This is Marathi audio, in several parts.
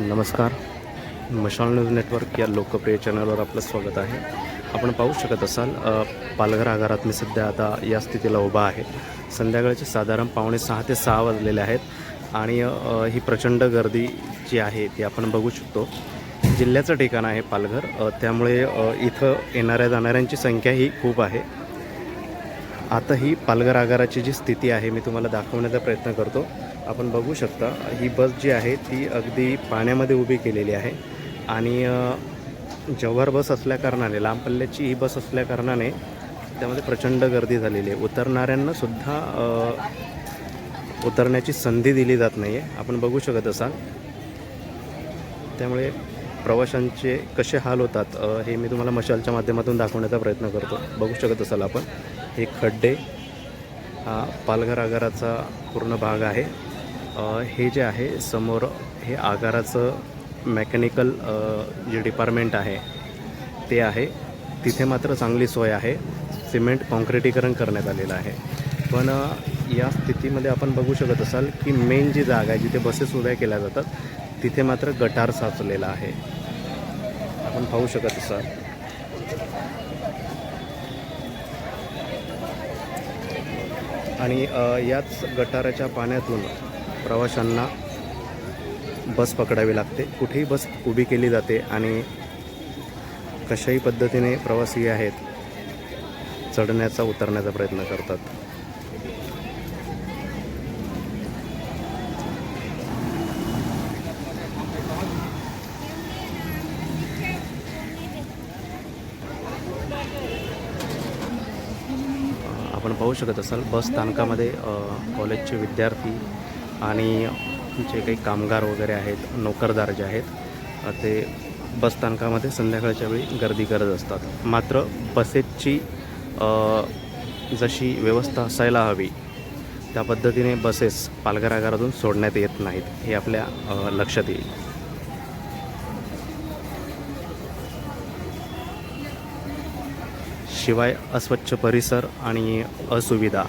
नमस्कार. मशाल न्यूज नेटवर्क या लोकप्रिय चॅनलवर आपलं स्वागत आहे. आपण पाहू शकत असाल पालघर आगारात मी सध्या आता या स्थितीला उभा आहे. संध्याकाळचे साधारण पावणे सहा ते सहा वाजलेले आहेत आणि ही प्रचंड गर्दी जी आहे ती आपण बघू शकतो. जिल्ह्याचं ठिकाण आहे पालघर त्यामुळे इथं येणाऱ्या जाणाऱ्यांची संख्या ही खूप आहे. आता ही पालघर आगाराची जी स्थिती आहे मी तुम्हाला दाखवण्याचा प्रयत्न करतो. आपण बघू शकता ही बस जी आहे ती अगदी पाण्यामध्ये उभी केलेली आहे. आणि जव्हार बस असल्याकारणाने लांब पल्ल्याची ही बस असल्याकारणाने त्यामध्ये प्रचंड गर्दी झालेली आहे. उतरणाऱ्यांना सुद्धा उतरण्याची संधी दिली जात नाही आहे आपण बघू शकत असाल. त्यामुळे प्रवाशांचे कसे हाल होतात हे मी तुम्हाला मशालच्या माध्यमातून दाखवण्याचा प्रयत्न करतो. बघू शकत असाल आपण. हे खड्डे हा पालघर आगाराचा पूर्ण भाग आहे. हे जे आहे समोर हे आगाराचं मेकॅनिकल जे डिपार्टमेंट आहे ते आहे. तिथे मात्र चांगली सोय आहे. सिमेंट कॉन्क्रिटीकरण करण्यात आलेलं आहे. पण या स्थितीमध्ये आपण बघू शकत असाल की मेन जी जागा आहे जिथे बसेस उभ्या केल्या जातात तिथे मात्र गटार साचलेला आहे. आपण पाहू शकत असाल. आणि याच गटाराच्या पाण्यातून प्रवाशांना बस पकडावी लागते. कुठेही बस उभी केली जाते आणि कशाही पद्धतीने प्रवासी आहेत चढण्याचा उतरण्याचा प्रयत्न करतात. आपण पाहू शकत असाल बस स्थानकामध्ये कॉलेजचे विद्यार्थी आणि जे काही कामगार वगैरे आहेत नोकरदार जे आहेत ते बस स्थानकामध्ये संध्याकाळच्या वेळी गर्दी करत असतात. मात्र बसेसची जशी व्यवस्था असायला हवी त्या पद्धतीने बसेस पालघर आगारातून सोडण्यात येत नाहीत हे आपल्या लक्षात येईल. शिवाय अस्वच्छ परिसर आणि असुविधा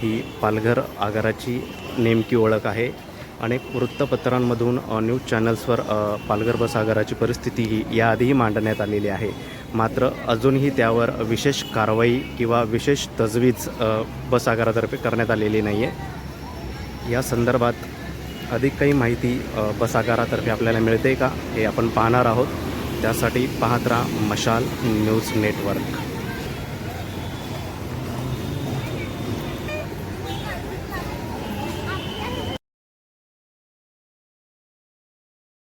ही पालघर आगाराची नेमकी ओळख आहे. अनेक वृत्तपत्रांमधून न्यूज चॅनल्सवर पालघर बस आगाराची परिस्थिती ही याआधीही मांडण्यात आलेली आहे. मात्र अजूनही त्यावर विशेष कारवाई किंवा विशेष तजवीज बस आगारातर्फे करण्यात आलेली नाही आहे या संदर्भात अधिक काही माहिती बस आगारातर्फे आपल्याला मिळते का हे आपण पाहणार आहोत. त्यासाठी पाहत राहा मशाल न्यूज नेटवर्क.